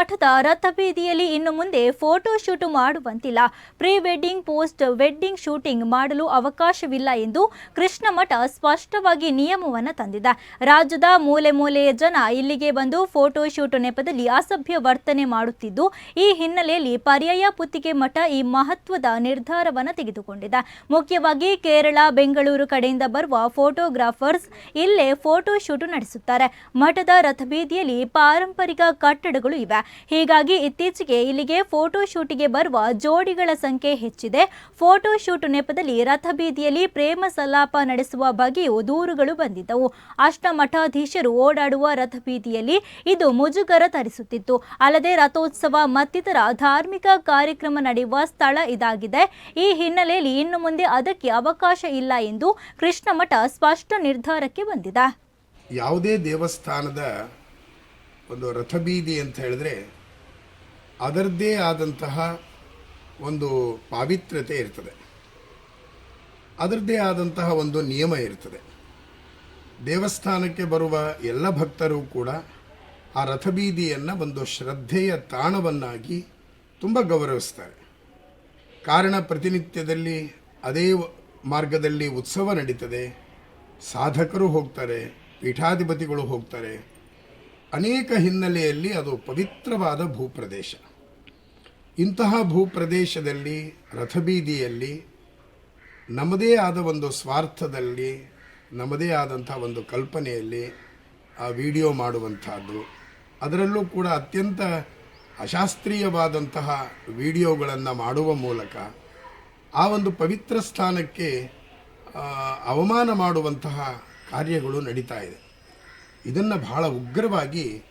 ಮಠದ ರಥಬೀದಿಯಲ್ಲಿ ಇನ್ನು ಮುಂದೆ ಫೋಟೋ ಶೂಟ್ ಮಾಡುವಂತಿಲ್ಲ. Pre wedding post wedding shooting ಮಾಡಲು ಅವಕಾಶವಿಲ್ಲ ಎಂದು ಕೃಷ್ಣ ಮಠ ಸ್ಪಷ್ಟವಾಗಿ ನಿಯಮವನ್ನು ತಂದಿದೆ. ರಾಜ್ಯದ ಮೂಲೆ ಮೂಲೆಯ ಜನ ಇಲ್ಲಿಗೆ ಬಂದು ಫೋಟೋ ಶೂಟ್ ನೆಪದಲ್ಲಿ ಅಸಭ್ಯ ವರ್ತನೆ ಮಾಡುತ್ತಿದ್ದು, ಈ ಹಿನ್ನೆಲೆಯಲ್ಲಿ ಪರ್ಯಾಯ ಪುತ್ತಿಗೆ ಮಠ ಈ ಮಹತ್ವದ ನಿರ್ಧಾರವನ್ನು ತೆಗೆದುಕೊಂಡಿದೆ. ಮುಖ್ಯವಾಗಿ ಕೇರಳ, ಬೆಂಗಳೂರು ಕಡೆಯಿಂದ ಬರುವ ಫೋಟೋಗ್ರಾಫರ್ಸ್ ಇಲ್ಲೇ ಫೋಟೋ ಶೂಟ್ ನಡೆಸುತ್ತಾರೆ. ಮಠದ ರಥಬೀದಿಯಲ್ಲಿ ಪಾರಂಪರಿಕ ಕಟ್ಟಡಗಳು ಇವೆ. ಹೀಗಾಗಿ ಇತ್ತೀಚೆಗೆ ಇಲ್ಲಿಗೆ ಫೋಟೋ ಶೂಟಿಗೆ ಬರುವ ಜೋಡಿಗಳ ಸಂಖ್ಯೆ ಹೆಚ್ಚಿದೆ. ಫೋಟೋ ಶೂಟ್ ನೆಪದಲ್ಲಿ ರಥಬೀದಿಯಲ್ಲಿ ಪ್ರೇಮ ಸಲ್ಲಾಪ ನಡೆಸುವ ಬಗ್ಗೆಯೂ ದೂರುಗಳು ಬಂದಿದ್ದವು. ಅಷ್ಟ ಮಠಾಧೀಶರು ಓಡಾಡುವ ರಥಬೀದಿಯಲ್ಲಿ ಇದು ಮುಜುಗರ ತರಿಸುತ್ತಿತ್ತು. ಅಲ್ಲದೆ ರಥೋತ್ಸವ ಮತ್ತಿತರ ಧಾರ್ಮಿಕ ಕಾರ್ಯಕ್ರಮ ನಡೆಯುವ ಸ್ಥಳ ಇದಾಗಿದೆ. ಈ ಹಿನ್ನೆಲೆಯಲ್ಲಿ ಇನ್ನು ಮುಂದೆ ಅದಕ್ಕೆ ಅವಕಾಶ ಇಲ್ಲ ಎಂದು ಕೃಷ್ಣ ಮಠ ಸ್ಪಷ್ಟ ನಿರ್ಧಾರಕ್ಕೆ ಬಂದಿದೆ. ಯಾವುದೇ ದೇವಸ್ಥಾನದ ಒಂದು ರಥಬೀದಿ ಅಂತ ಹೇಳಿದ್ರೆ ಅದರದ್ದೇ ಆದಂತಹ ಒಂದು ಪಾವಿತ್ರ್ಯತೆ ಇರ್ತದೆ. ಅದರದ್ದೇ ಆದಂತಹ ಒಂದು ನಿಯಮ ಇರ್ತದೆ. ದೇವಸ್ಥಾನಕ್ಕೆ ಬರುವ ಎಲ್ಲ ಭಕ್ತರು ಕೂಡ ಆ ರಥಬೀದಿಯನ್ನು ಒಂದು ಶ್ರದ್ಧೆಯ ತಾಣವನ್ನಾಗಿ ತುಂಬ ಗೌರವಿಸ್ತಾರೆ. ಕಾರಣ ಪ್ರತಿನಿತ್ಯದಲ್ಲಿ ಅದೇ ಮಾರ್ಗದಲ್ಲಿ ಉತ್ಸವ ನಡೀತದೆ. ಸಾಧಕರು ಹೋಗ್ತಾರೆ, ಪೀಠಾಧಿಪತಿಗಳು ಹೋಗ್ತಾರೆ. ಅನೇಕ ಹಿನ್ನೆಲೆಯಲ್ಲಿ ಅದು ಪವಿತ್ರವಾದ ಭೂಪ್ರದೇಶ. ಇಂತಹ ಭೂಪ್ರದೇಶದಲ್ಲಿ, ರಥಬೀದಿಯಲ್ಲಿ, ನಮ್ಮದೇ ಆದ ಒಂದು ಸ್ವಾರ್ಥದಲ್ಲಿ, ನಮ್ಮದೇ ಆದಂಥ ಒಂದು ಕಲ್ಪನೆಯಲ್ಲಿ ಆ ವಿಡಿಯೋ ಮಾಡುವಂಥದ್ದು, ಅದರಲ್ಲೂ ಕೂಡ ಅತ್ಯಂತ ಅಶಾಸ್ತ್ರೀಯವಾದಂತಹ ವಿಡಿಯೋಗಳನ್ನು ಮಾಡುವ ಮೂಲಕ ಆ ಒಂದು ಪವಿತ್ರ ಸ್ಥಾನಕ್ಕೆ ಅವಮಾನ ಮಾಡುವಂತಹ ಕಾರ್ಯಗಳು ನಡೀತಾ ಇದೆ. ಇದನ್ನು ಬಹಳ ಉಗ್ರವಾಗಿ